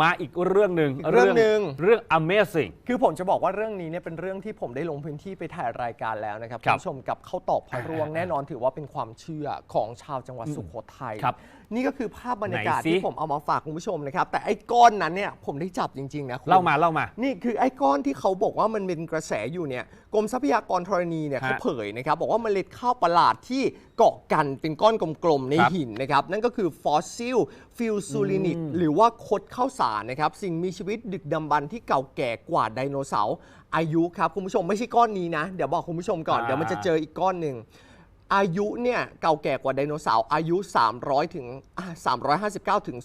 มาอีกเรื่องหนึ่งอีกเรื่องหนึ่ง เรื่อง Amazing คือผมจะบอกว่าเรื่องนี้เนี่ยเป็นเรื่องที่ผมได้ลงพื้นที่ไปถ่ายรายการแล้วนะครับครัคุบณผู้ชมกับเข้าตอกพระร่วงแน่นอนถือว่าเป็นความเชื่อของชาวจังหวัดสุโขทัยครับนี่ก็คือภาพบรรยากาศไหนสิ ที่ผมเอามาฝากคุณผู้ชมนะครับ แต่ไอ้ก้อนนั้นเนี่ยผมได้จับจริงๆนะคุณ เล่ามาเล่ามา นี่คือไอ้ก้อนที่เขาบอกว่ามันเป็นกระแสอยู่เนี่ยกรมทรัพยากรธรณีเนี่ยฮะเขาเผยนะครับบอกว่าเมล็ดข้าวประหลาดที่เกาะกันเป็นก้อนกลมๆในครับหินนะครับ นั่นก็คือฟอสซิลฟิลซูลินิกหรือว่าคดข้าวสารนะครับสิ่งมีชีวิตดึกดำบรรพ์ที่เก่าแก่กว่าไดโนเสาร์อายุครับคุณผู้ชมไม่ใช่ก้อนนี้นะ เดี๋ยวบอกคุณผู้ชมก่อนอ่า เดี๋ยวมันจะเจออีกก้อนหนึ่งอายุเนี่ยเก่าแก่กว่าไดโนเสาร์อายุ 300ถึงอะ359ถึง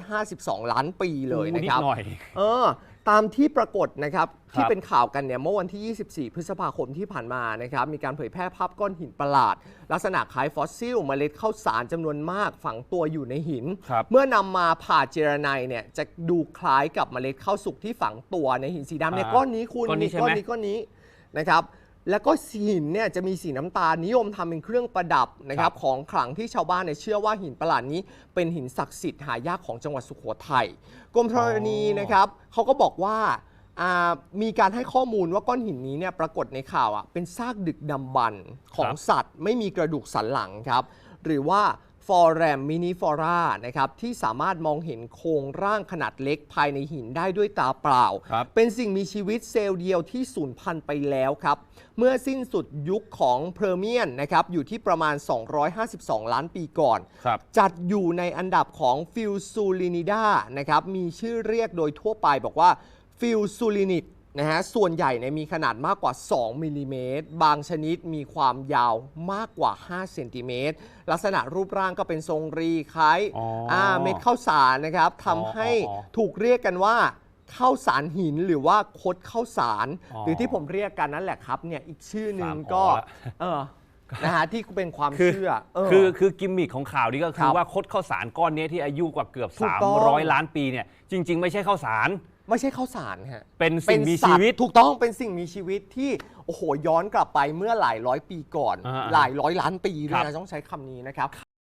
252 ล้านปีเลยนะครับนิดหน่อย เออ ตามที่ปรากฏนะครับครับ ที่เป็นข่าวกันเนี่ยเมื่อวันที่ 24 พฤษภาคมที่ผ่านมานะครับ มีการเผยแพร่ภาพก้อนหินประหลาด ลักษณะคล้ายฟอสซิลเมล็ดข้าวสารจำนวนมากฝังตัวอยู่ในหิน ครับเมื่อนำมาผ่าเจรไนเนี่ยจะดูคล้ายกับเมล็ดข้าวสุกที่ฝังตัวในหินสีดำเนี่ยอ่าก้อนนี้คุณก้อนนี้ใช่ไหม ก้อนนี้ก้อนนี้นะครับ แล้วก็หินเนี่ยจะมีสีน้ำตาลนิยมทำเป็นเครื่องประดับนะครับของขลังที่ชาวบ้านเนี่ยเชื่อว่าหินประหลาดนี้เป็นหินศักดิ์สิทธิ์หายากของจังหวัดสุโขทัยกรมธรณีนะครับเขาก็บอกว่าอ่ามีการให้ข้อมูลว่าก้อนหินนี้เนี่ยปรากฏในข่าวอะเป็นซากดึกดำบรรพ์ของครับสัตว์ ไม่มีกระดูกสันหลังครับ หรือว่า ฟอร์แรมมินิฟอรานะครับที่สามารถมองเห็นโครงร่างขนาดเล็กภายในหินได้ด้วยตาเปล่า ครับเป็นสิ่งมีชีวิตเซลล์เดียวที่สูญพันธุ์ไปแล้วครับ เมื่อสิ้นสุดยุคของเพอร์เมียนนะครับอยู่ที่ประมาณ 252 ล้านปีก่อน ครับ จัดอยู่ในอันดับของฟิลซูลินิดานะครับมีชื่อเรียกโดยทั่วไปบอกว่าฟิลซูลินิด นะฮะส่วนใหญ่เนี่ยมีขนาดมากกว่า 2มิลลิเมตรบางชนิดมีความยาวมากกว่า5เซนติเมตรลักษณะรูปร่างก็เป็นทรงรีคล้ายอ๋ออ่าเม็ดข้าวสารนะครับอ๋อทำให้อ๋อถูกเรียกกันว่าข้าวสารหินหรือว่าคดข้าวสาร อ๋อหรือที่ผมเรียกกันนั่นแหละครับเนี่ยอีกชื่อหนึ่งสามก็อ๋อละ เออนะฮะที่เป็นความคือเชื่อเออคือคือกิมมิคของข่าวนี้ก็คืครัอบว่าคดข้าวสารก้อนนี้ที่อายุกว่าเกือบ ถูกต้อง300 ล้านปีเนี่ยจริง ๆ ไม่ใช่ข้าวสาร ไม่ใช่ข้าวสารฮะเป็นสิ่งมีชีวิตเป็นสัตถูกต้องเป็นสิ่งมีชีวิตที่โอ้โหย้อนกลับไปเมื่อหลายร้อยปีก่อน อ่าๆหลายร้อยล้านปีด้วครัยบนะต้องใช้คำนี้นะครับ